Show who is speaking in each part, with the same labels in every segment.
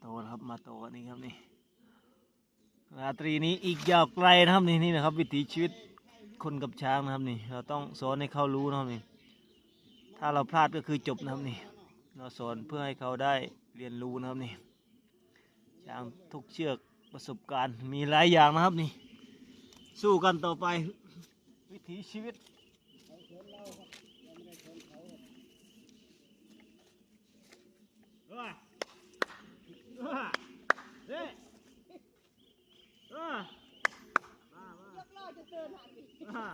Speaker 1: โตแล้วครับมาโตกันนี่ครับนี่ราตรีนี้อีกยาวไกลนะครับนี่นี่นะครับ วิถีชีวิตคนกับช้างนะครับนี่เราต้องสอนให้เขารู้นะครับนี่ถ้าเราพลาดก็คือจบนะครับนี่เราสอนเพื่อให้เขาได้เรียนรู้นะครับนี่ช้างทุกเชือกประสบการณ์มีหลายอย่างนะครับนี่ สู้กันต่อไปวิถีชีวิตเอ้ยเอ้ยเฮ้ย เอ้ยมา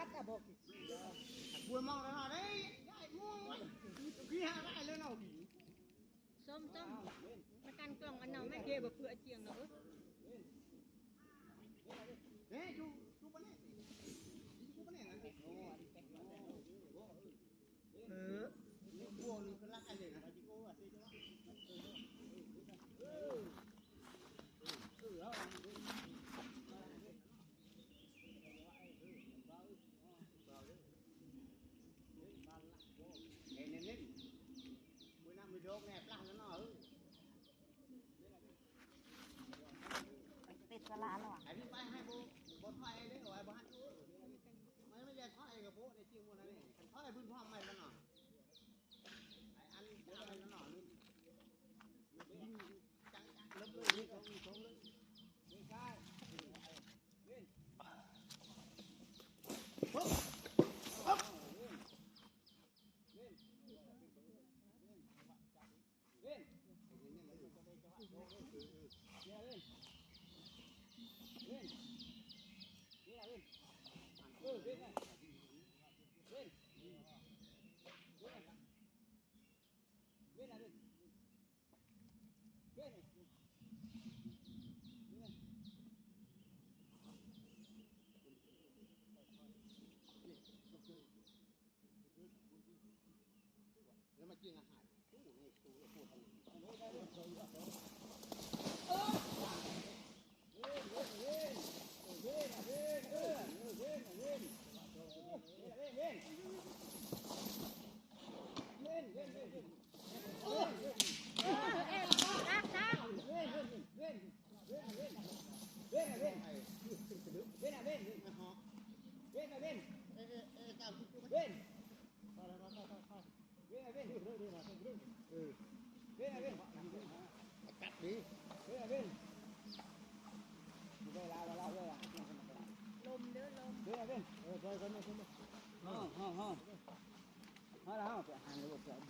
Speaker 2: นี่จัดอะบอก
Speaker 3: บัวมองแล้วเฮ้ยได้ม่วงวะพี่หาได้เลยเนาะ
Speaker 2: ส้มส้มประกันกล่องอันนั้นไม่เก็บเพื่อเจียงเนาะ
Speaker 3: เฮ้ยจูจูปะเนี่ยจูปะเนี่ยนะ ก้ในที่มันนั่นเองเท่า
Speaker 2: ไรพื้นพ่อ
Speaker 3: ไม่ละหน่อยอันจะอะไรละหน่อยนี่จังจังเริ่มเลยนี่ตรงนี้
Speaker 2: ตรงเล
Speaker 3: ยนี่ใช่นี่ปุ๊บปุ๊บนี่นี่นี่นี่ เลยจะดึ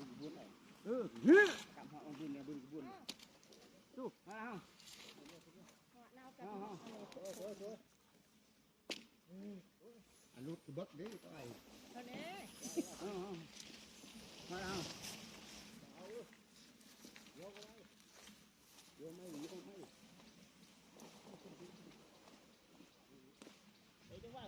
Speaker 3: งบุญเลยเออกับห้องบุญเนี่ยบุญบุญสู้ห้าแล้ว
Speaker 2: เรากับ
Speaker 3: ห้าห้าอันลูกบักเด้ก็ไอ้
Speaker 2: เท่านี้
Speaker 3: ห้าห้าห้าแล้วโยมไม่โยมไม่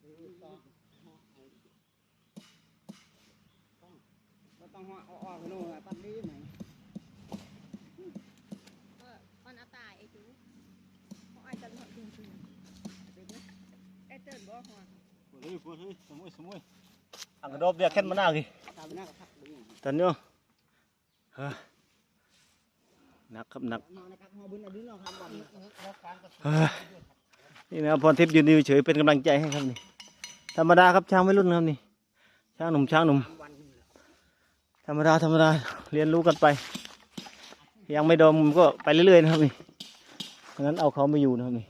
Speaker 1: เออต่อ
Speaker 3: ก็
Speaker 1: ต้องหัวอ
Speaker 3: อกไปโน่นปัดดีไหม
Speaker 2: เออออนอาตายไอ้จูเขาไอ้ตันหัวจริงๆไอ้เติ้ลบอกหัว
Speaker 1: เฮ้ยเฮ้ยสมุยสมุยอังกระดบเดียกขึ้นมาหน้ากี่
Speaker 3: ตามหน้ากับพักดู
Speaker 1: ตอนนี้เฮ้ยหนักครับหนัก
Speaker 3: นี่นะครับ
Speaker 1: พรทิพย์ยืนอยู่เฉยเป็นกำลังใจให้ครับนี่ ธรรมดาครับช้างไม่รุ่นครับนี่ ช้างหนุ่มช้างหนุ่ม ธรรมดาธรรมดาเรียนรู้กันไป ยังไม่ดมก็ไปเรื่อยๆนะครับนี่งั้นเอาเขาไม่อยู่นะครับนี่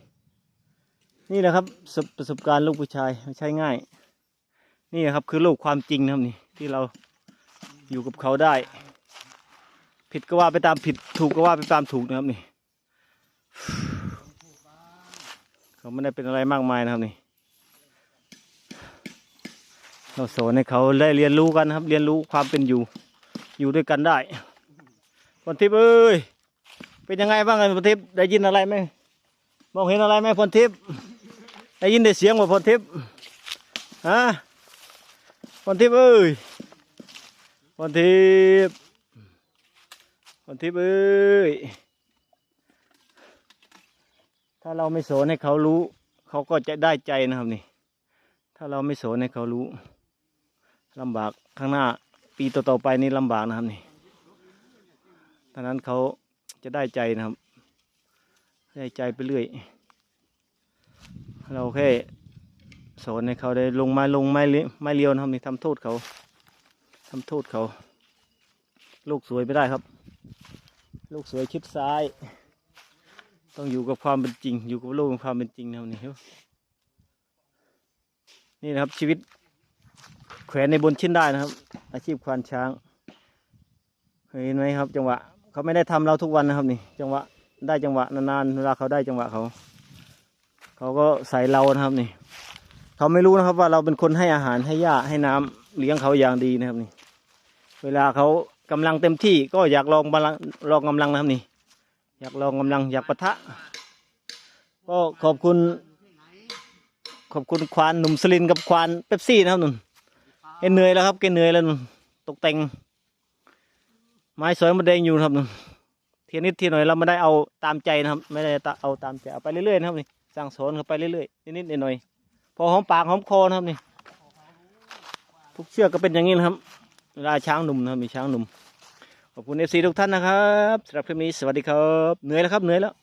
Speaker 1: นี่แหละครับประสบประสบการณ์ลูกผู้ชายไม่ใช่ง่าย นี่นะครับคือโลกความจริงนะครับนี่ที่เราอยู่กับเขาได้ ผิดก็ว่าไปตามผิดถูกก็ว่าไปตามถูกนะครับนี่ เขาไม่ได้เป็นอะไรมากมายนะครับนี่เราสอนให้เขาได้เรียนรู้กันครับ เรียนรู้ความเป็นอยู่ อยู่ด้วยกันได้พลทิพย์เอ้ยเป็นยังไงบ้างไงพลทิพย์ได้ยินอะไรไหมมองเห็นอะไรไหมพลทิพย์ได้ยินแต่เสียงว่าพลทิพย์ฮะพลทิพย์เอ้ยพลทิพย์พลทิพย์เอ้ย ถ้าเราไม่สอนให้เขารู้ เขาก็จะได้ใจนะครับนี่ ถ้าเราไม่สอนให้เขารู้ลำบากข้างหน้าปีต่อๆไปนี่ลำบากนะครับนี่ดังนั้นเขาจะได้ใจนะครับ ได้ใจไปเรื่อย เราแค่สอนให้เขาได้ลงไม้ลงไม้เลี้ยไม้เลียวนะครับนี่ทำโทษเขาทำโทษเขา ลูกสวยไม่ได้ครับ ลูกสวยชิดซ้าย ต้องอยู่กับความเป็นจริง อยู่กับโลกของความเป็นจริงนะครับนี่นี่นะครับชีวิตแขวนในบนชิ้นได้นะครับ อาชีพควานช้างเห็นไหมครับ จังหวะเขาไม่ได้ทำเราทุกวันนะครับนี่ จังหวะได้จังหวะนานๆเวลาเขาได้จังหวะเขาเขาก็ใส่เรานะครับนี่เขาไม่รู้นะครับว่าเราเป็นคนให้อาหารให้หญ้าให้น้ำเลี้ยงเขาอย่างดีนะครับนี่ เวลาเขากำลังเต็มที่ก็อยากลองบาลังลองกำลังนะครับนี่ อยากลองกำลังอยากปะทะ ก็ขอบคุณ ขอบคุณควานหนุ่มสลินกับควานเป๊ปซี่นะครับนุ่นแกเหนื่อยแล้วครับแกเหนื่อยแล้วนุ่นตกแต่ง ไม้สวยมาแดงอยู่นะครับนุ่นเทียนิดทีหน่อยเราไม่ได้เอาตามใจนะครับ ไม่ได้เอาตามใจเอาไปเรื่อยๆนะครับนี่สั่งสอนเขาไปเรื่อยๆนิดๆหน่อยๆพอหอมปากหอมคอนะครับนี่ทุกเชือกก็เป็นอย่างนี้นะครับลายช้างหนุ่มนะครับมีช้างหนุ่ม ขอบคุณเอฟซีทุกท่านนะครับสำหรับคลิปนี้สวัสดีครับเหนื่อยแล้วครับเหนื่อยแล้ว